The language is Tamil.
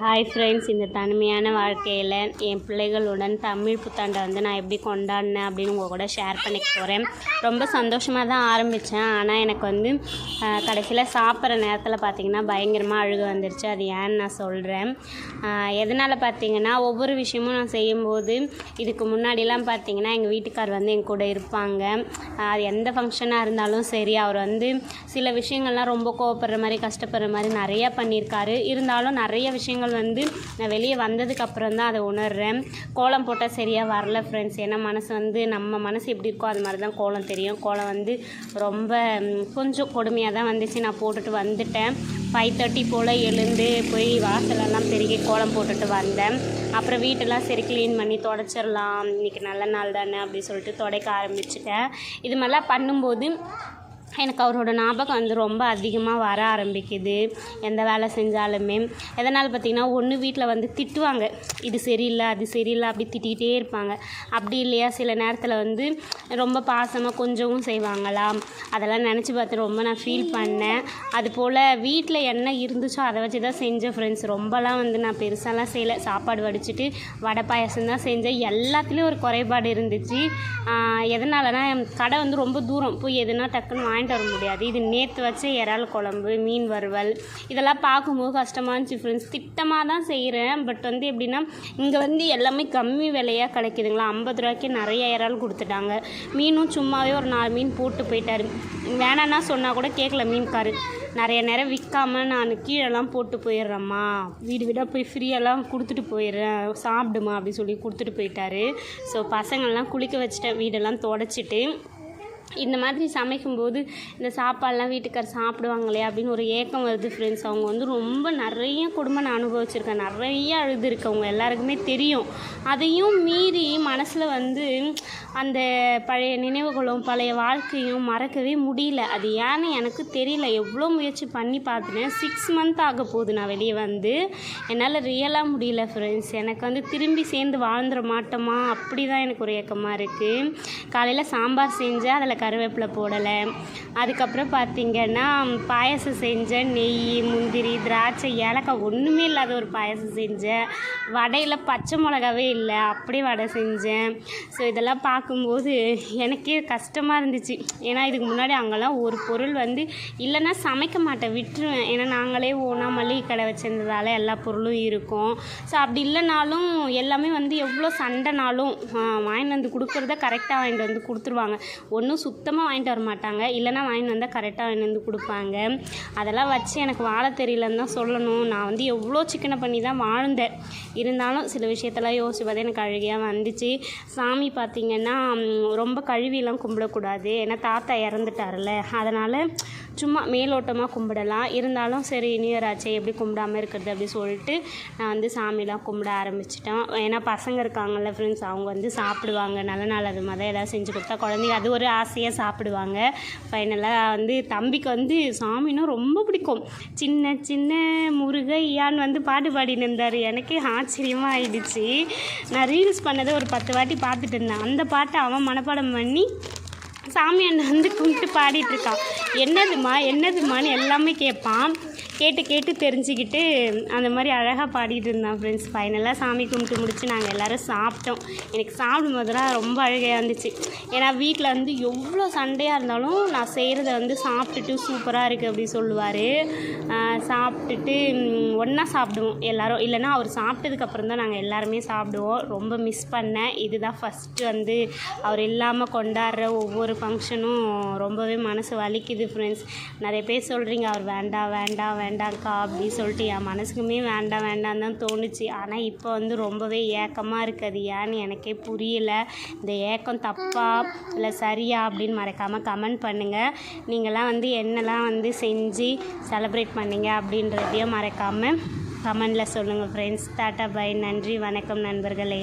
ஹாய் ஃப்ரெண்ட்ஸ் இந்த தனிமையான வாழ்க்கையில் என் பிள்ளைகளுடன் தமிழ் புத்தாண்டை வந்து நான் எப்படி கொண்டாடினேன் அப்படின்னு உங்கள் கூட ஷேர் பண்ணிக்க போகிறேன் ரொம்ப சந்தோஷமாக தான் ஆரம்பித்தேன் ஆனால் எனக்கு வந்து கடைசியில் சாப்பிட்ற நேரத்தில் பார்த்திங்கன்னா பயங்கரமாக அழுக வந்துருச்சு. அது ஏன்னு நான் சொல்கிறேன் எதனால் பார்த்தீங்கன்னா ஒவ்வொரு விஷயமும் நான் செய்யும்போது இதுக்கு முன்னாடிலாம் பார்த்தீங்கன்னா எங்கள் வீட்டுக்கார் வந்து என் கூட இருப்பாங்க. அது எந்த ஃபங்க்ஷனாக இருந்தாலும் சரி அவர் வந்து சில விஷயங்கள்லாம் ரொம்ப கோவப்படுற மாதிரி கஷ்டப்படுற மாதிரி நிறையா பண்ணியிருக்காரு. இருந்தாலும் நிறைய விஷயங்கள் வந்து நான் வெளியே வந்ததுக்கு அப்புறம் தான் அதை உணர்றேன். கோலம் போட்டால் சரியாக வரல ஃப்ரெண்ட்ஸ் ஏன்னா மனசு வந்து நம்ம மனசு எப்படி இருக்கோ அது மாதிரி தான் கோலம் தெரியும். கோலம் வந்து ரொம்ப கொஞ்சம் கொடுமையாக தான் வந்துச்சு. நான் போட்டுட்டு வந்துட்டேன். ஃபைவ் தேர்ட்டி போல் எழுந்து போய் வாசலெல்லாம் பெருகி கோலம் போட்டுட்டு வந்தேன். அப்புறம் வீட்டெல்லாம் சரி க்ளீன் பண்ணி தொடச்சிடலாம். இன்றைக்கி நல்ல நாள் தானே அப்படின்னு சொல்லிட்டு துடைக்க ஆரம்பிச்சிட்டேன். இது மாதிரிலாம் பண்ணும்போது எனக்கு அவரோட ஞாபகம் வந்து ரொம்ப அதிகமாக வர ஆரம்பிக்குது. எந்த வேலை செஞ்சாலுமே. எதனால் பார்த்திங்கன்னா ஒன்று வீட்டில் வந்து திட்டுவாங்க. இது சரியில்லை அது சரியில்லை அப்படி திட்டிகிட்டே இருப்பாங்க. அப்படி இல்லையா? சில நேரத்தில் வந்து ரொம்ப பாசமாக கொஞ்சமும் செய்வாங்களா அதெல்லாம் நினச்சி பார்த்து ரொம்ப நான் ஃபீல் பண்ணேன். அது போல் வீட்டில் என்ன இருந்துச்சோ அதை வச்சு தான் செஞ்சேன் ஃப்ரெண்ட்ஸ் ரொம்பலாம் வந்து நான் பெருசாலாம் செய்யலை. சாப்பாடு வடிச்சிட்டு வடை பாயாசம் தான் செஞ்சேன். எல்லாத்துலேயும் ஒரு குறைபாடு இருந்துச்சு. எதனாலனா கடை வந்து ரொம்ப தூரம். போய் எதுனா டக்குன்னு வாங்கிட்டு வர முடியாது. இது நேற்று வச்ச இறால் குழம்பு மீன் வறுவல் இதெல்லாம் பார்க்கும்போது கஷ்டமாக இருந்துச்சு ஃப்ரெண்ட்ஸ் திட்டமாக தான் செய்கிறேன் பட் வந்து எப்படின்னா இங்கே வந்து எல்லாமே கம்மி விலையாக கிடைக்குதுங்களா? ஐம்பது ரூபாய்க்கு நிறைய இறால் கொடுத்துட்டாங்க. மீனும் சும்மாவே ஒரு நாலு மீன் போட்டு போயிட்டாரு. வேணான்னா சொன்னால் கூட கேட்கல மீன்காரு. நிறைய நேரம் விற்காம நான் கீழெல்லாம் போட்டு போயிடுறேம்மா. வீடு வீடாக போய் ஃப்ரீயெல்லாம் கொடுத்துட்டு போயிடுறேன். சாப்பிடுமா அப்படி சொல்லி கொடுத்துட்டு போயிட்டாரு. ஸோ பசங்கள்லாம் குளிக்க வச்சுட்டேன். வீடெல்லாம் தொடச்சிட்டு. இந்த மாதிரி சமைக்கும்போது இந்த சாப்பாடெலாம் வீட்டுக்கார் சாப்பிடுவாங்களே அப்படின்னு ஒரு ஏக்கம் வருது ஃப்ரெண்ட்ஸ் அவங்க வந்து ரொம்ப நிறைய குடும்பம் நான் அனுபவிச்சிருக்கேன். நிறைய அழுதுருக்கு. அவங்க எல்லாருக்குமே தெரியும். அதையும் மீறி மனசில் வந்து அந்த பழைய நினைவுகளும் பழைய வாழ்க்கையும் மறக்கவே முடியல. அது ஏன்னு எனக்கு தெரியல. எவ்வளோ முயற்சி பண்ணி பார்த்துட்டேன் சிக்ஸ் மந்த் ஆக போகுது நான் வெளியே வந்து. என்னால் ரியலாக முடியல ஃப்ரெண்ட்ஸ் எனக்கு வந்து திரும்பி சேர்ந்து வாழ்ந்துட மாட்டோமா? அப்படி தான் எனக்கு ஒரு ஏக்கமாக இருக்குது காலையில் சாம்பார் செஞ்சேன். அதில் கருவேப்பிலை போடலை. அதுக்கப்புறம் பார்த்திங்கன்னா பாயசம் செஞ்சேன் நெய் முந்திரி திராட்சை ஏலக்காய் ஒன்றுமே இல்லாத ஒரு பாயசம் செஞ்சேன் வடையில் பச்சை மிளகாவே இல்லை. அப்படியே வடை செஞ்சேன். ஸோ இதெல்லாம் பார்க்கும்போது எனக்கே கஷ்டமாக இருந்துச்சு. ஏன்னா இதுக்கு முன்னாடி அங்கெல்லாம் ஒரு பொருள் வந்து இல்லைன்னா சமைக்க மாட்டேன் விட்டுருவேன். ஏன்னா நாங்களே ஓனாக மளிகை கடை வச்சிருந்ததால எல்லா பொருளும் இருக்கும். ஸோ அப்படி இல்லைனாலும் எல்லாமே வந்து எவ்வளோ சண்டைனாலும் வாங்கிட்டு வந்து கொடுக்குறத கரெக்டாக வாங்கிட்டு வந்து கொடுத்துருவாங்க. ஒன்றும் சுத்தமாக வாங்கிட்டு வர மாட்டாங்க. இல்லைனா வாங்கிட்டு வந்தால் கரெக்டாக வாங்கிட்டு வந்து கொடுப்பாங்க. அதெல்லாம் வச்சு எனக்கு வாழ தெரியலன்னு தான் சொல்லணும். நான் வந்து எவ்வளோ சிக்கனை பண்ணி தான் வாழ்ந்தேன். இருந்தாலும் சில விஷயத்தெல்லாம் யோசிச்சு பார்த்தா எனக்கு அழுகையாக வந்துச்சு. சாமி பார்த்திங்கன்னா ரொம்ப கழுவிலாம் கும்பிடக்கூடாது. ஏன்னா தாத்தா இறந்துட்டார்ல அதனால் சும்மா மேலோட்டமாக கும்பிடலாம். இருந்தாலும் சரி நியூ ஆச்சே எப்படி கும்பிடாம இருக்கிறது அப்படி சொல்லிட்டு நான் வந்து சாமிலாம் கும்பிட ஆரம்பிச்சிட்டேன். ஏன்னா பசங்க இருக்காங்கல்ல ஃப்ரெண்ட்ஸ் அவங்க வந்து சாப்பிடுவாங்க. நல்ல நாள் அது மாதிரி ஏதாவது செஞ்சு கொடுத்தா குழந்தைங்க அது ஒரு ஆசை. ஆசையாக சாப்பிடுவாங்க. ஃபைனலாக வந்து தம்பிக்கு வந்து சாமின்னா ரொம்ப பிடிக்கும். சின்ன சின்ன முருகையான்னு வந்து பாட்டு பாடின்னு இருந்தார். எனக்கே ஆச்சரியமாக ஆயிடுச்சு. நான் ரீல்ஸ் பண்ணதை ஒரு பத்து வாட்டி பார்த்துட்டு இருந்தேன். அந்த பாட்டை அவன் மனப்பாடம் பண்ணி சாமி அண்ணன் வந்து கும்பிட்டு பாடிட்டு இருக்கான். என்னதுமா என்னதுமான்னு எல்லாமே கேட்பான். கேட்டு கேட்டு தெரிஞ்சுக்கிட்டு அந்த மாதிரி அழகாக பாடிட்டு இருந்தான் ஃப்ரெண்ட்ஸ் ஃபைனலாக சாமி கும்பிட்டு முடிச்சு நாங்கள் எல்லோரும் சாப்பிட்டோம். எனக்கு சாப்பிடும் போதெல்லாம் ரொம்ப அழகையாக இருந்துச்சு. ஏன்னா வீட்டில் வந்து எவ்வளோ சண்டையாக இருந்தாலும் நான் செய்கிறத வந்து சாப்பிட்டுட்டு சூப்பராக இருக்குது அப்படி சொல்லுவார். சாப்பிட்டுட்டு ஒன்றா சாப்பிடுவோம் எல்லோரும். இல்லைனா அவர் சாப்பிட்டதுக்கப்புறம் தான் நாங்கள் எல்லாருமே சாப்பிடுவோம். ரொம்ப மிஸ் பண்ணேன். இதுதான் ஃபஸ்ட்டு வந்து அவர் இல்லாமல் கொண்டாடுற ஒவ்வொரு ஃபங்க்ஷனும் ரொம்பவே மனசு வலிக்குது ஃப்ரெண்ட்ஸ் நிறைய பேர் சொல்கிறீங்க அவர் வேண்டாம் வேண்டாம் வேண்டாம் வேண்டாம்க்கா அப்படின்னு சொல்லிட்டு என் மனசுக்குமே வேண்டாம் வேண்டாம் தான் தோணுச்சு. ஆனால் இப்போ வந்து ரொம்பவே ஏக்கமாக இருக்குது ஏன்னு எனக்கே புரியல. இந்த ஏக்கம் தப்பா இல்லை சரியா அப்படின்னு மறக்காமல் கமெண்ட் பண்ணுங்கள் நீங்களாம் வந்து என்னெல்லாம் வந்து செஞ்சு செலப்ரேட் பண்ணீங்க அப்படின்றதையும் மறக்காமல் கமெண்டில் சொல்லுங்கள் ஃப்ரெண்ட்ஸ் டாட்டா பை நன்றி வணக்கம் நண்பர்களே.